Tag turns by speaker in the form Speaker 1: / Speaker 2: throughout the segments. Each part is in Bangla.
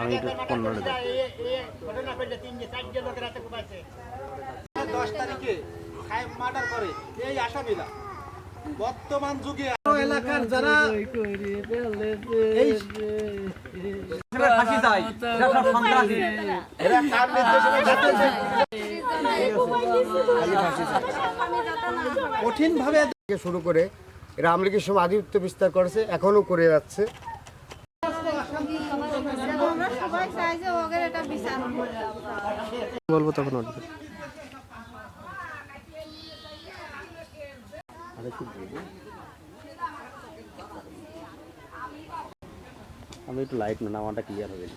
Speaker 1: আমি একটু পনেরো
Speaker 2: দশ তারিখে করে। বর্তমান যুগে এলাকার যারা এই ফাঁসি যায় এরা সব সন্ত্রাসী। এরা কার নির্দেশনা যাচ্ছে কঠিন ভাবে
Speaker 3: শুরু করে এরা আমলিগের সময় আধিপত্য বিস্তার করেছে, এখনও করে যাচ্ছে।
Speaker 1: বলব তখন উঠবে আমি একটু লাইট না আমারটা ক্লিয়ার হবে। না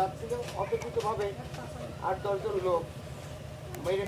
Speaker 3: যাচ্ছিল অপেক্ষিতভাবে আট দশজন লোক বাইরে